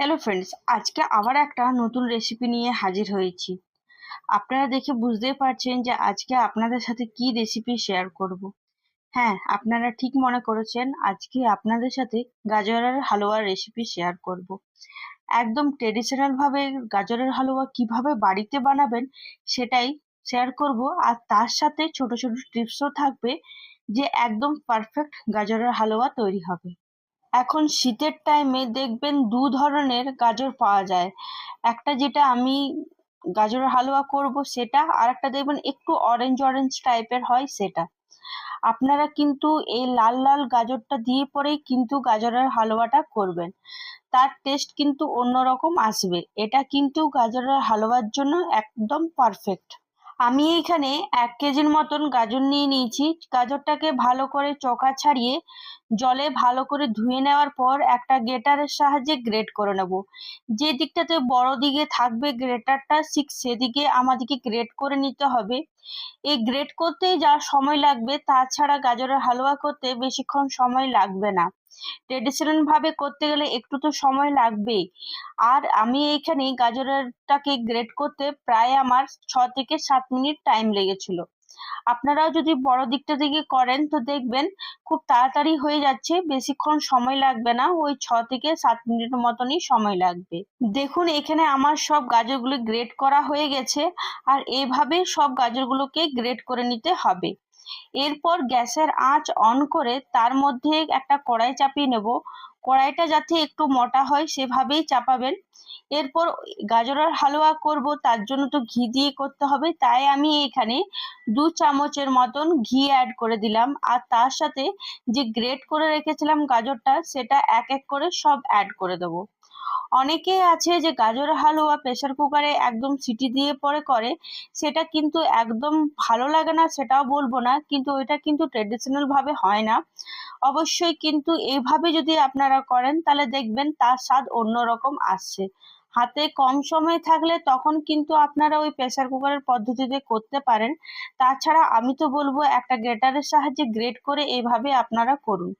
Hello friends আজকে আবার একটা নতুন রেসিপি নিয়ে হাজির হয়েছি আপনারা দেখে বুঝতেই পারছেন যে আজকে আপনাদের সাথে কি রেসিপি শেয়ার করব। হ্যাঁ আপনারা ঠিক মনে করেছেন, আজকে আপনাদের সাথে গাজরের হালুয়ার রেসিপি শেয়ার করব। একদম ট্রেডিশনাল ভাবে গাজরের হালুয়া কীভাবে বাড়িতে বানাবেন সেটাই শেয়ার করব আর তার সাথে ছোট ছোট টিপসও থাকবে যে একদম পারফেক্ট গাজরের হালুয়া তৈরি হবে এখন শীতের টাইমে দেখবেন দু ধরনের গাজর পাওয়া যায়। একটা যেটা আমি গাজরের হালুয়া করব সেটা, আর একটা দেখবেন একটু অরেঞ্জ অরেঞ্জ টাইপের হয় সেটা। আপনারা কিন্তু এই লাল লাল গাজরটা দিয়ে পরেই কিন্তু গাজরের হালুয়াটা করবেন। তার টেস্ট কিন্তু অন্যরকম আসবে। এটা কিন্তু গাজরের হালুয়ার জন্য একদম পারফেক্ট আমি এখানে এক কেজির মতন গাজর নিয়ে নিয়েছি। গাজরটাকে ভালো করে চোখা ছাড়িয়ে জলে ভালো করে ধুয়ে নেওয়ার পর একটা গ্রেটারের সাহায্যে গ্রেট করে নেব। যে দিকটাতে বড় দিকে থাকবে গ্রেটারটা, ঠিক সেদিকে আমাদেরকে গ্রেট করে নিতে হবে। এই গ্রেট করতেই যা সময় লাগবে, তাছাড়া গাজরের হালুয়া করতে বেশিক্ষণ সময় লাগবে না। ট্রেডিশনাল ভাবে করতে গেলে একটু তো সময় লাগবেই। আর আমি এইখানে গাজরেরটাকে গ্রেট করতে প্রায় আমার ছ থেকে সাত মিনিট টাইম লেগেছিল। আপনারাও যদি বড় দিকটা থেকে করেন তো দেখবেন খুব তাড়াতাড়ি হয়ে যাচ্ছে, বেশিক্ষণ সময় লাগবে না, ওই ছ থেকে সাত মিনিট মতনই সময় লাগবে। দেখুন, এখানে আমার সব গাজরগুলো গ্রেট করা হয়ে গেছে, আর এইভাবে সব গাজরগুলোকে গ্রেট করে নিতে হবে। এরপর গ্যাসের আঁচ অন করে তার মধ্যে একটা কড়াই চাপিয়ে নেব। কড়াইটা যাতে একটু মোটা হয় সেভাবেই চাপাবেন। এরপর গাজরের হালুয়া করব, তার জন্য তো ঘি দিয়ে করতে হবে। তাই আমি এখানে দু চামচের মতন ঘি অ্যাড করে দিলাম। আর তার সাথে যে গ্রেট করে রেখেছিলাম গাজরটা, সেটা এক এক করে সব অ্যাড করে দেবো। অনেকে আছে যে গাজর, হালুয়া প্রেশার কুকারে একদম সিটি দিয়ে পরে করে, সেটা কিন্তু একদম ভালো লাগে না, সেটাও বলব না, কিন্তু ওইটা কিন্তু ট্রেডিশনাল ভাবে হয় না। অবশ্যই কিন্তু এইভাবে যদি আপনারা করেন, তাহলে দেখবেন তার স্বাদ অন্যরকম আসছে। হাতে কম সময় থাকলে তখন কিন্তু আপনারা ওই প্রেসার কুকারের পদ্ধতিতে করতে পারেন। তাছাড়া আমি তো বলব একটা গ্রেটারের সাহায্যে গ্রেট করে এইভাবে আপনারা করুন।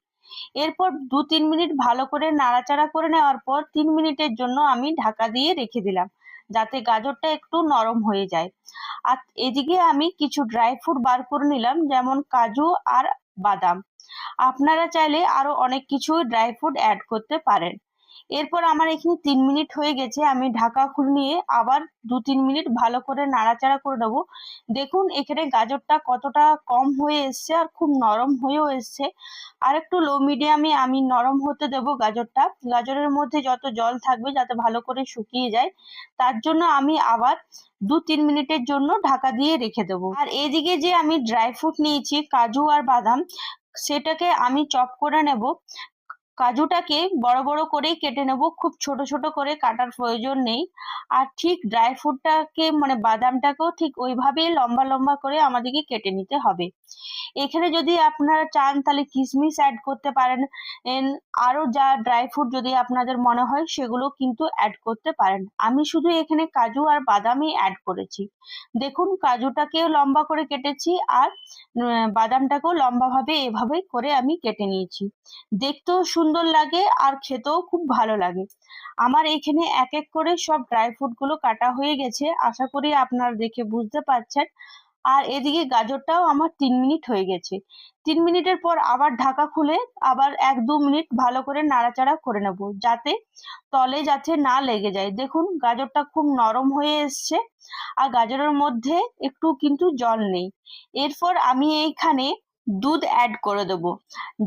এরপর দু তিন মিনিট ভালো করে নাড়াচাড়া করে নেওয়ার পর তিন মিনিটের জন্য আমি ঢাকা দিয়ে রেখে দিলাম, যাতে গাজরটা একটু নরম হয়ে যায়। আর এদিকে আমি কিছু ড্রাই ফ্রুট বার করে নিলাম, যেমন কাজু আর বাদাম। আপনারা চাইলে আরও অনেক কিছু ড্রাই ফ্রুট অ্যাড করতে পারেন। এরপর আমার এখানে তিন মিনিট হয়ে গেছে, আমি ঢাকা খুলে নিয়ে আবার দু তিন মিনিট ভালো করে নাড়াচাড়া করে নেব। দেখুন, এখানে গাজরটা কতটা কম হয়ে এসছে আর খুব নরম হয়েও এসছে। আর একটু লো মিডিয়ামে আমি নরম হতে দেব গাজরটা। গাজরের মধ্যে যত জল থাকবে যাতে ভালো করে শুকিয়ে যায়, তার জন্য আমি আবার দু তিন মিনিটের জন্য ঢাকা দিয়ে রেখে দেবো। আর এদিকে যে আমি ড্রাই ফ্রুট নিয়েছি, কাজু আর বাদাম, সেটাকে আমি চপ করে নেব। কাজুটাকে বড় বড় করেই কেটে নেব। খুব ছোট ছোট করে কাটার প্রয়োজন নেই। আর ঠিক ড্রাই ফ্রুটটাকে মানে বাদামটাকেও ঠিক ওইভাবেই লম্বা লম্বা করে আমাদেরকে কেটে নিতে হবে। এখানে যদি আপনারা চান তাহলে কিশমিশ অ্যাড করতে পারেন। আরও যা ড্রাই ফ্রুট যদি আপনাদের মনে হয় সেগুলো কিন্তু অ্যাড করতে পারেন। আমি শুধু এখানে কাজু আর বাদামই অ্যাড করেছি। দেখুন কাজুটাকেও লম্বা করে কেটেছি আর বাদামটাকেও লম্বাভাবে এভাবে করে আমি কেটে নিয়েছি। দেখতেও সুন্দর লাগে আর খেতেও খুব ভালো লাগে। আমার এখানে এক এক করে সব ড্রাই ফ্রুটগুলো কাটা হয়ে গেছে। আশা করি আপনারা দেখে বুঝতে পারছেন। আর এদিকে গাজরটাও আমার তিন মিনিট হয়ে গেছে। তিন মিনিটের পর আবার ঢাকা খুলে আবার এক দু মিনিট ভালো করে নাড়াচাড়া করে নেব যাতে তলে যাতে না লেগে যায়। দেখুন গাজরটা খুব নরম হয়ে এসছে আর গাজরের মধ্যে একটু কিন্তু জল নেই। এরপর আমি এইখানে দুধ অ্যাড করে দেব।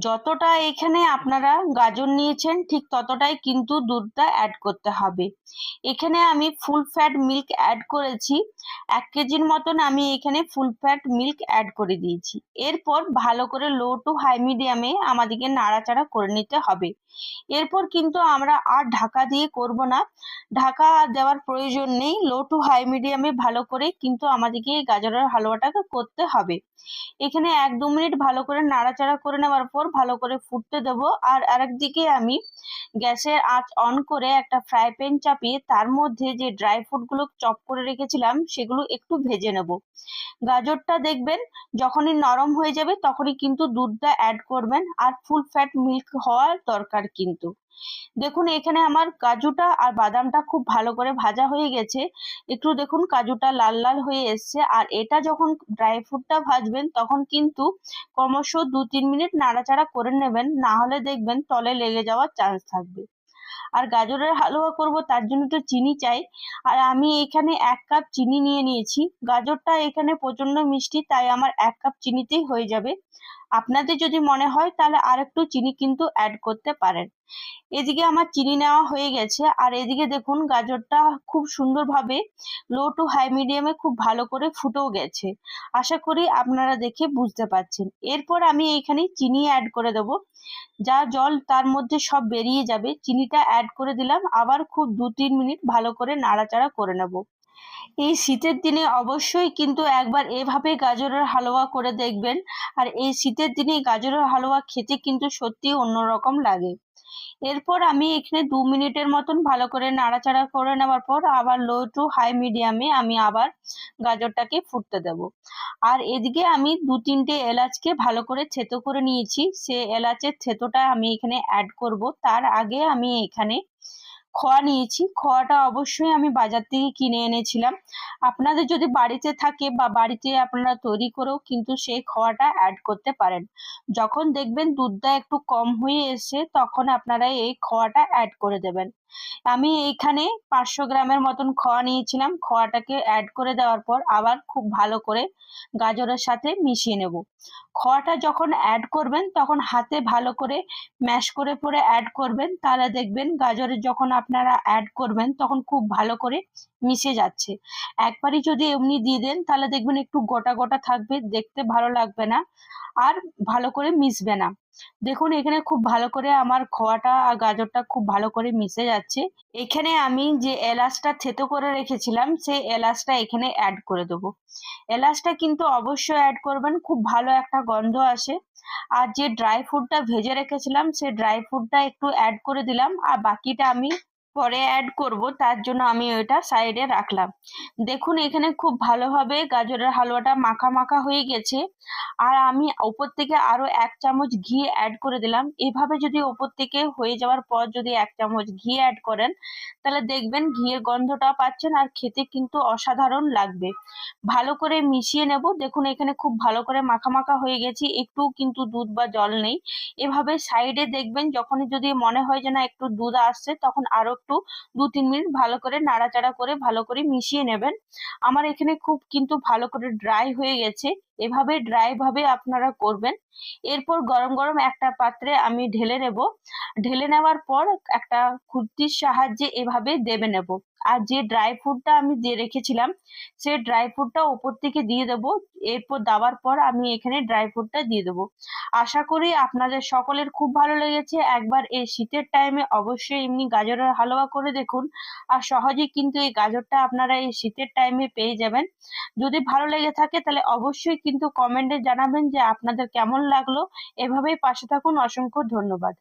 যতটা এখানে আপনারা গাজর নিয়েছেন, ঠিক ততটাই কিন্তু দুধটা অ্যাড করতে হবে। এখানে আমি ফুল ফ্যাট মিল্ক অ্যাড করেছি। এক কেজির মতন আমি এখানে ফুল ফ্যাট মিল্ক অ্যাড করে দিয়েছি। এরপর ভালো করে লো টু হাই মিডিয়ামে আমাদেরকে নাড়াচাড়া করে নিতে হবে। এরপর কিন্তু আমরা আর ঢাকা দিয়ে করব না। ঢাকা দেওয়ার প্রয়োজন নেই। লো টু হাই মিডিয়ামে ভালো করে কিন্তু আমাদেরকে এই গাজরের হালুয়াটাকে করতে হবে। এখানে এক দু মিনিট ভালো করে নাড়াচাড়া করে নেওয়ার পর ভালো করে ফুটতে দেব। আর আরেকদিকে আমি গ্যাসের আঁচ অন করে একটা ফ্রাই প্যান চাপিয়ে তার মধ্যে যে ড্রাই ফ্রুটগুলো চপ করে রেখেছিলাম, সেগুলো একটু ভেজে নেব। গাজরটা দেখবেন যখনই নরম হয়ে যাবে তখনই কিন্তু দুধটা অ্যাড করবেন। আর ফুল ফ্যাট মিল্ক হওয়ার দরকার কিন্তু। দেখুন, এখানে আমার কাজুটা আর বাদামটা খুব ভালো করে ভাজা হয়ে গেছে। একটু দেখুন, কাজুটা লাল লাল হয়ে এসছে। আর এটা যখন ড্রাই ফ্রুটটা ভাজবেন, তখন কিন্তু ক্রমশ দু তিন মিনিট নাড়াচাড়া করে নেবেন। না হলে দেখবেন তলে লেগে যাওয়ার চান্স থাকবে। আর গাজরের হালুয়া করব, তার জন্য তো চিনি চাই। আর আমি এখানে এক কাপ চিনি নিয়ে নিয়েছি। গাজরটা এখানে প্রচণ্ড মিষ্টি, তাই আমার এক কাপ চিনিতেই হয়ে যাবে। আপনাদের যদি মনে হয় তাহলে আর একটু চিনি কিন্তু অ্যাড করতে পারেন। এদিকে আমার চিনি নেওয়া হয়ে গেছে, আর এদিকে দেখুন গাজরটা খুব সুন্দরভাবে লো টু হাই মিডিয়ামে খুব ভালো করে ফুটেও গেছে। আশা করি আপনারা দেখে বুঝতে পারছেন। এরপর আমি এইখানে চিনি অ্যাড করে দেব। যা জল তার মধ্যে সব বেরিয়ে যাবে। চিনিটা অ্যাড করে দিলাম, আবার খুব দু তিন মিনিট ভালো করে নাড়াচাড়া করে নেব। এই শীতের দিনে অবশ্যই কিন্তু একবার এভাবে গাজরের হালুয়া করে দেখবেন। আর এই শীতের দিনে গাজরের হালুয়া খেতে কিন্তু সত্যি অন্যরকম লাগে। এরপর আমি এখানে দু মিনিটের মতন ভালো করে নাড়াচাড়া করে নেওয়ার পর আবার লো টু হাই মিডিয়ামে আমি আবার গাজরটাকে ফুটতে দেব। আর এদিকে আমি দু তিনটে এলাচকে ভালো করে থেতো করে নিয়েছি। সে এলাচের থেতোটা আমি এখানে অ্যাড করব। তার আগে আমি এখানে খোয়া নিয়েছি। খোয়াটা অবশ্যই আমি বাজার থেকে কিনে এনেছিলাম। আপনাদের যদি বাড়িতে থাকে বা বাড়িতে আপনারা তৈরি করেও কিন্তু সেই খোয়াটা অ্যাড করতে পারেন। যখন দেখবেন দুধটা একটু কম হয়ে এসছে, তখন আপনারা এই খোয়াটা অ্যাড করে দেবেন। আমি এইখানে পাঁচশো গ্রামের মতন খোয়া নিয়েছিলাম। খোয়াটাকে অ্যাড করে দেওয়ার পর আবার খুব ভালো করে গাজরের সাথে মিশিয়ে নেব। খোয়াটা যখন অ্যাড করবেন, তখন হাতে ভালো করে ম্যাশ করে পরে অ্যাড করবেন। তাহলে দেখবেন গাজরের যখন আপনারা অ্যাড করবেন, তখন খুব ভালো করে মিশে যাচ্ছে। একবারই যদি এমনি দিয়ে দেন, তাহলে দেখবেন একটু গোটা গোটা থাকবে, দেখতে ভালো লাগবে না আর ভালো করে মিশবে না। দেখুন, এখানে খুব ভালো করে আমার খোয়াটা আর গাজরটা খুব ভালো করে মিশে যাচ্ছে। এখানে আমি যে এলাচটা থেতো করে রেখেছিলাম, সেই এলাচটা এখানে অ্যাড করে দেবো। এলাচটা কিন্তু অবশ্যই অ্যাড করবেন, খুব ভালো একটা গন্ধ আসে। আর যে ড্রাই ফ্রুটটা ভেজে রেখেছিলাম, সেই ড্রাই ফ্রুটটা একটু অ্যাড করে দিলাম, আর বাকিটা আমি পরে অ্যাড করব, তার জন্য আমি ওইটা সাইডে রাখলাম। দেখুন, এখানে খুব ভালোভাবে গাজরের হালুয়াটা মাখা মাখা হয়ে গেছে। আর আমি ওপর থেকে আরও এক চামচ ঘি অ্যাড করে দিলাম। এভাবে যদি ওপর থেকে হয়ে যাওয়ার পর যদি এক চামচ ঘি অ্যাড করেন, তাহলে দেখবেন ঘিয়ের গন্ধটা পাচ্ছেন আর খেতে কিন্তু অসাধারণ লাগবে। ভালো করে মিশিয়ে নেব। দেখুন, এখানে খুব ভালো করে মাখা মাখা হয়ে গেছি। একটু কিন্তু দুধ বা জল নেই। এভাবে সাইডে দেখবেন, যখনই যদি মনে হয় যে না একটু দুধ আসছে, তখন আরও একটু দু তিন মিনিট ভালো করে নাড়াচাড়া করে ভালো করে মিশিয়ে নেবেন। আমার এখানে খুব কিন্তু ভালো করে ড্রাই হয়ে গেছে। এভাবে ড্রাই ভাবে আপনারা করবেন। এরপর গরম গরম একটা পাত্রে আমি ঢেলে নেব। ঢেলে নেওয়ার পর একটা খুঁটির সাহায্যে এভাবে দেবে নেব। আর যে ড্রাই ফ্রুটটা আমি দিয়ে রেখেছিলাম সেই ড্রাই ফ্রুটটা ওপর থেকে দিয়ে দেবো। এরপর দেওয়ার পর আমি এখানে ড্রাই ফ্রুটটা দিয়ে দেবো। আশা করি আপনাদের সকলের খুব ভালো লেগেছে। একবার এই শীতের টাইমে অবশ্যই এমনি গাজরের হালুয়া করে দেখুন। আর সহজেই কিন্তু এই গাজরটা আপনারা এই শীতের টাইমে পেয়ে যাবেন। যদি ভালো লেগে থাকে তাহলে অবশ্যই কিন্তু কমেন্টে জানাবেন যে আপনাদের কেমন লাগল। এভাবেই পাশে থাকুন। অসংখ্য ধন্যবাদ।